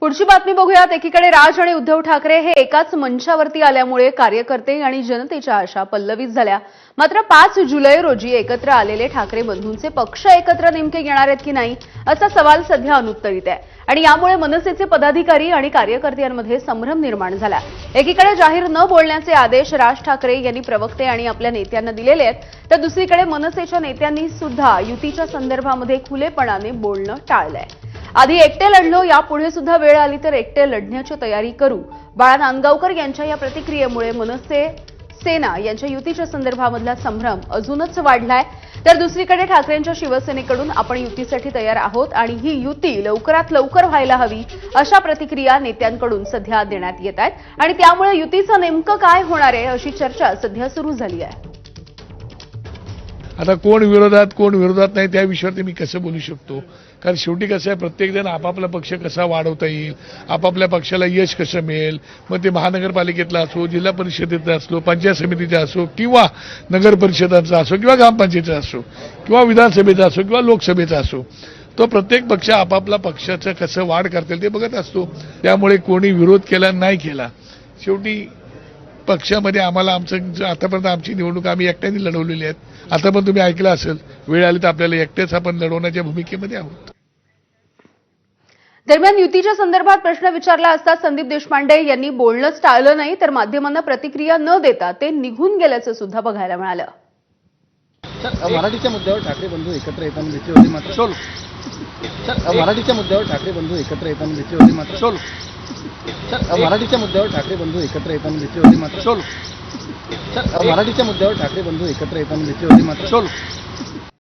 पुढची बातमी बघूयात. एकीकडे राज आणि उद्धव ठाकरे हे एकाच मंचावरती आल्यामुळे कार्यकर्ते आणि जनतेच्या आशा पल्लवित झाल्या. मात्र पाच जुलै रोजी एकत्र आलेले ठाकरे बंधूंचे पक्ष एकत्र नेमके येणार आहेत की नाही असा सवाल सध्या अनुत्तरित आहे. आणि यामुळे मनसेचे पदाधिकारी आणि कार्यकर्त्यांमध्ये संभ्रम निर्माण झाला. एकीकडे जाहीर न बोलण्याचे आदेश राज ठाकरे यांनी प्रवक्ते आणि आपल्या नेत्यांना दिलेले आहेत तर दुसरीकडे मनसेच्या नेत्यांनी सुद्धा युतीच्या संदर्भामध्ये खुलेपणाने बोलणं टाळलंय. आधी एकटे लढलो यापुढे सुद्धा वेळ आली तर एकटे लढण्याची तयारी करू. बाळा नांदगावकर यांच्या या प्रतिक्रियेमुळे मनसे सेना यांच्या युतीच्या संदर्भामधला संभ्रम अजूनच वाढलाय. तर दुसरीकडे ठाकरेंच्या शिवसेनेकडून आपण युतीसाठी तयार आहोत आणि ही युती लवकरात लवकर व्हायला हवी अशा प्रतिक्रिया नेत्यांकडून सध्या देण्यात येत आहेत. आणि त्यामुळे युतीचं नेमकं काय होणार आहे अशी चर्चा सध्या सुरू झाली आहे. आता कोण विरोधात कोण विरोधात नाही त्या विषयावरती मी कसं बोलू शकतो? कारण शेवटी कसं आहे प्रत्येकजण आपापला पक्ष कसा वाढवता येईल आपापल्या पक्षाला यश कसं मिळेल? मग ते महानगरपालिकेतला असो जिल्हा परिषदेचा असो पंचायत समितीचा असो किंवा नगर परिषदाचा असो किंवा ग्रामपंचायतीचा असो किंवा विधानसभेचा असो किंवा लोकसभेचा असो तो प्रत्येक पक्ष आपापला पक्षाचं कसं वाढ करता येईल ते बघत असतो. त्यामुळे कोणी विरोध केला नाही केला. शेवटी पक्षामध्ये आम्हाला आमचं आतापर्यंत आमची निवडणूक आम्ही एकट्याने लढवलेली आहेत. आता पण तुम्ही ऐकलं असेल वेळ आली तर आपल्याला एकट्याच आपण लढवण्याच्या भूमिकेमध्ये आहोत. दरम्यान युतीच्या संदर्भात प्रश्न विचारला असता संदीप देशपांडे यांनी बोलणंच टाळलं नाही तर माध्यमांना प्रतिक्रिया न देता ते निघून गेल्याचं सुद्धा बघायला मिळालं. सर मराठीच्या मुद्द्यावर ठाकरे बंधू एकत्र येताना दिसले होते मात्र मराठीच्या मुद्द्यावर ठाकरे बंधू एकत्र येताना दिसले होते मात्र सोल सर मराठीच्या मुद्द्यावर ठाकरे बंधू एकत्र येताना दिसले होते मात्र. मराठीच्या मुद्द्यावर ठाकरे बंधू एकत्र येताना दिसले होते मात्र.